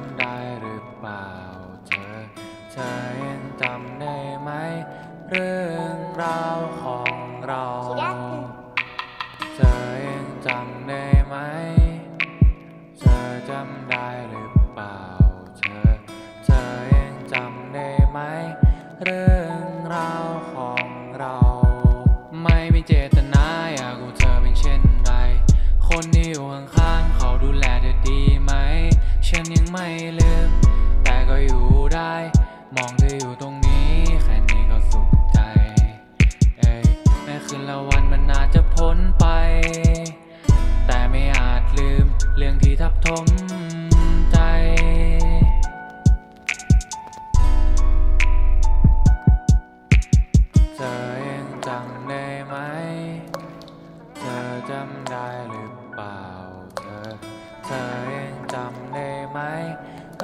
ำได้หรือเปล่าเธอเธอยังจำได้ไหม เรื่องราวของเรา เธอยังจำได้ ยังไม่ลืม แต่ก็อยู่ได้ มองเธออยู่ตรงนี้แค่นี้ก็สุขใจ เอ้ยแม้คืนละวันมันอาจจะพ้นไป แต่ไม่อาจลืมเรื่องที่ทับถม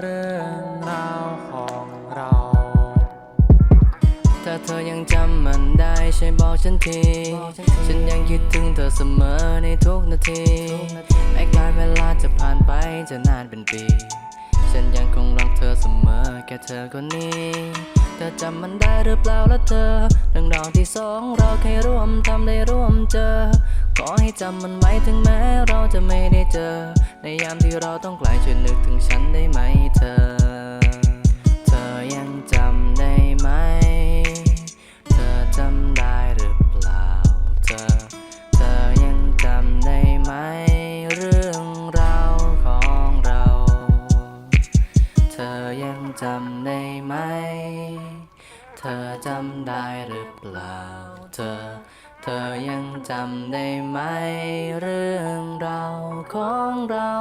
เรื่องราวของเรา ถ้าเธอยังจำมันได้ใช่บอกฉันที ฉันยังคิดถึงเธอเสมอในทุกนาทีไอ้การเวลาจะผ่านไปจะนานเป็นปี ฉันยังคงรักเธอเสมอแค่เธอคนนี้เธอจำมันได้หรือเปล่าละเธอเรื่องราวที่สองเราเคยร่วมทำได้ร่วมเจอ ขอให้จำมันไว้ถึงแม้เราจะไม่ได้เจอ ในยามที่เราต้องไกลช่วยนึกถึงฉันได้ไหม จำได้ไหม เธอจำได้หรือเปล่า เธอ เธอยังจำได้ไหม เรื่องราวของเรา